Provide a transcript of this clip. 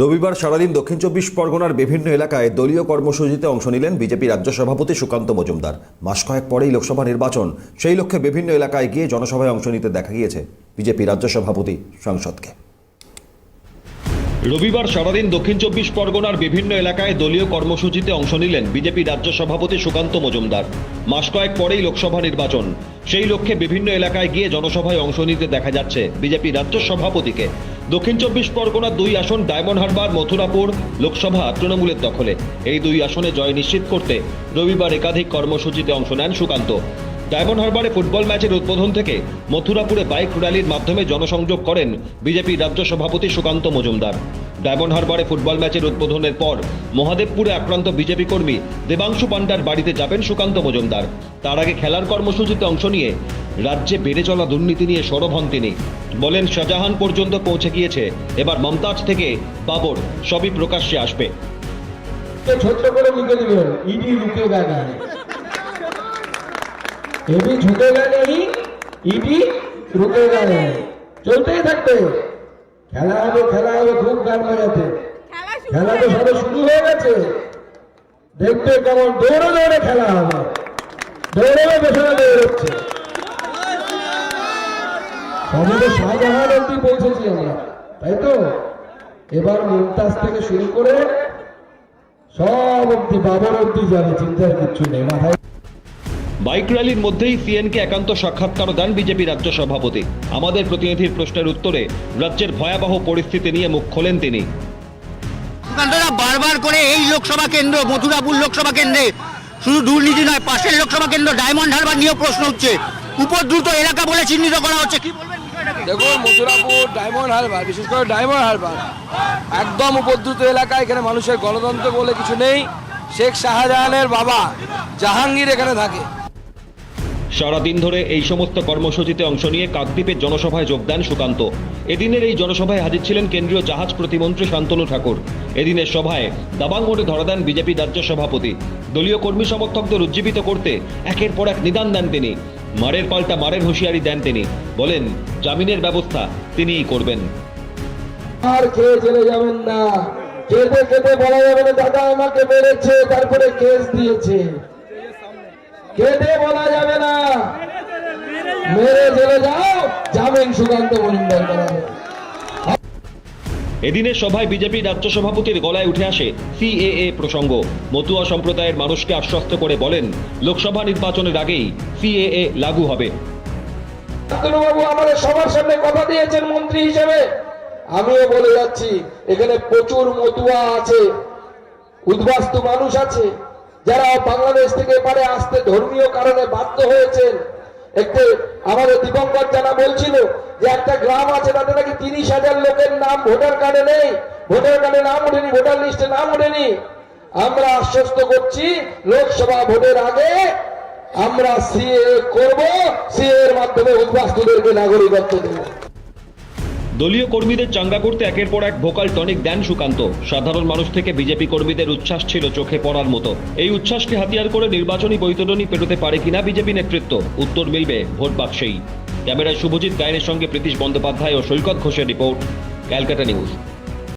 রবিবার সারাদিন দক্ষিণ চব্বিশ পরগনার বিভিন্ন এলাকায় দলীয় কর্মসূচিতে অংশ নিলেন বিজেপি রাজ্য সভাপতি সুকান্ত মজুমদার। মাস কয়েক পরেই লোকসভা নির্বাচন। সেই লক্ষ্যে বিভিন্ন এলাকায় গিয়ে জনসভায় অংশ নিতে দেখা গিয়েছে বিজেপি রাজ্য সভাপতি সাংসদকে। রবিবার সারাদিন দক্ষিণ চব্বিশ পরগনার বিভিন্ন এলাকায় দলীয় কর্মসূচিতে অংশ নিলেন বিজেপি রাজ্য সভাপতি সুকান্ত মজুমদার। মাস কয়েক পরেই লোকসভা নির্বাচন। সেই লক্ষ্যে বিভিন্ন এলাকায় গিয়ে জনসভায় অংশ নিতে দেখা যাচ্ছে বিজেপি রাজ্য সভাপতিকে। দক্ষিণ চব্বিশ পরগনার দুই আসন ডায়মন্ড হারবার, মথুরাপুর লোকসভা তৃণমূলের দখলে। এই দুই আসনে জয় নিশ্চিত করতে রবিবার একাধিক কর্মসূচিতে অংশ নেন সুকান্ত। ডায়মন্ড হারবারে ফুটবল ম্যাচের উদ্বোধন থেকে মথুরাপুরে বাইক র্যালির মাধ্যমে জনসংযোগ করেন বিজেপি রাজ্য সভাপতি সুকান্ত মজুমদার। ডায়মন্ড হারবারে ফুটবল ম্যাচের উদ্বোধনের পর মহাদেবপুরে আক্রান্ত বিজেপি কর্মী দেবাংশু পান্ডার বাড়িতে যাবেন সুকান্ত মজুমদার। তার আগে খেলার কর্মসূচিতে অংশ নিয়ে রাজ্যে বেড়ে চলা দুর্নীতি নিয়ে সরভন তিনি। বলেন শাহজাহান পর্যন্ত পৌঁছে গিয়েছে। এবার মমতাজ থেকে বাবর সবই প্রকাশ্যে আসবে। চলতেই থাকবে। খেলা হবে খেলা হবে খুব গান বাজাতে। খেলা তো সবে শুরু হয়ে গেছে। দেখতে কেমন দৌড়ে দৌড়ে খেলা হবে। দৌড়ে পেছনে দৌড়চ্ছে। তো শাহজাহান অব্দি পৌঁছেছি আমরা। তাই তো? এবার মুমতাজ থেকে শুরু করে সব অব্দি বাবার অব্দি যাবে চিন্তার কিচ্ছু নেই মাথায় বাইক র্যালির মধ্যেই সিএনকে একান্ত সাক্ষাৎকারও দেন বিজেপি রাজ্য সভাপতি। আমাদের প্রতিনিধির প্রশ্নের উত্তরে রাজ্যের ভয়াবহ পরিস্থিতি নিয়ে মুখ খোলেন তিনি। বারবার করে এই লোকসভা কেন্দ্র মথুরাপুর লোকসভা কেন্দ্রে। শুধু দুর্নীতি নয় পাশের লোকসভা কেন্দ্র ডায়মন্ড হারবার নিয়েও প্রশ্ন উঠছে। উপদ্রুত এলাকা বলে চিহ্নিত করা হচ্ছে। কি বলবেন? দেখুন, মথুরাপুর ডায়মন্ড হারবার বিশেষ করে ডায়মন্ড হারবার একদম উপদ্রুত এলাকা, এখানে মানুষের গণতন্ত্র বলে কিছু নেই। শেখ শাহজাহানের বাবা জাহাঙ্গীর এখানে থাকে। সারাদিন ধরে এই সমস্ত কর্মসূচিতে অংশ নিয়ে কাকদ্বীপের জনসভায় যোগ দেন সুকান্ত। এদিনের এই জনসভায় হাজির ছিলেন কেন্দ্রীয় জাহাজ প্রতিমন্ত্রী শান্তনু ঠাকুর। এদিনের সভায় দাবাং মোড়ে ধরা দেন বিজেপি রাজ্য সভাপতি। দলীয় কর্মী সমর্থকদের উজ্জীবিত করতে একের পর এক নিদান দেন তিনি। মারের পাল্টা মারের হুঁশিয়ারি দেন তিনি। বলেন, জামিনের ব্যবস্থা তিনিই করবেন। আর খেয়ে চলে যাবেন না? কেঁদে কেঁদে বলা যাবে না, দাদা, আমাকে মেরেছে, তারপরে কেস দিয়েছে। কেঁদে বলা যাবে না। মেরে চলে যাও, জামিন সুকান্ত মজুমদার করাবে এদিনের সভায় বিজেপি রাজ্য সভাপতির গলায় উঠে আসে সিএএ প্রসঙ্গ। মতুয়া সম্প্রদায়ের মানুষকে আশ্বস্ত করে বলেন, লোকসভা নির্বাচনের আগেই সিএএ লাগু হবে। বাবু আমাদের সবার সামনে কথা দিয়েছেন মন্ত্রী হিসেবে। আমিও বলে যাচ্ছি, এখানে প্রচুর মতুয়া আছে, উদ্বাস্তু মানুষ আছে, যারা বাংলাদেশ থেকে পারে আসতে ধর্মীয় কারণে বাধ্য হয়েছেন। একটু আমাদের দীপঙ্কর জানা বলছিল যে একটা গ্রাম আছে, তাতে নাকি তিরিশ হাজার লোকের নাম ভোটার কার্ডে নেই। ভোটার কার্ডে নাম ওঠেনি, ভোটার লিস্টে নাম ওঠেনি। আমরা আশ্বস্ত করছি, লোকসভা ভোটের আগে আমরা সিএ করব, সিএ এর মাধ্যমে উদ্বাস্তুদেরকে নাগরিকত্ব দেব। দলীয় কর্মীদের চাঙ্গা করতে একের পর এক ভোকাল টনিক দেন সুকান্ত। সাধারণ মানুষ থেকে বিজেপি কর্মীদের উচ্ছ্বাস ছিল চোখে পড়ার মতো। এই উচ্ছ্বাসকে হাতিয়ার করে নির্বাচনী বৈতরণী পেরোতে পারে কিনা বিজেপি নেতৃত্ব? উত্তর মিলবে ভোট বাক্সেই। ক্যামেরায় শুভজিৎ, গায়নের সঙ্গে প্রীতিশ বন্দ্যোপাধ্যায় ও সৈকত ঘোষের রিপোর্ট, ক্যালকাটা নিউজ।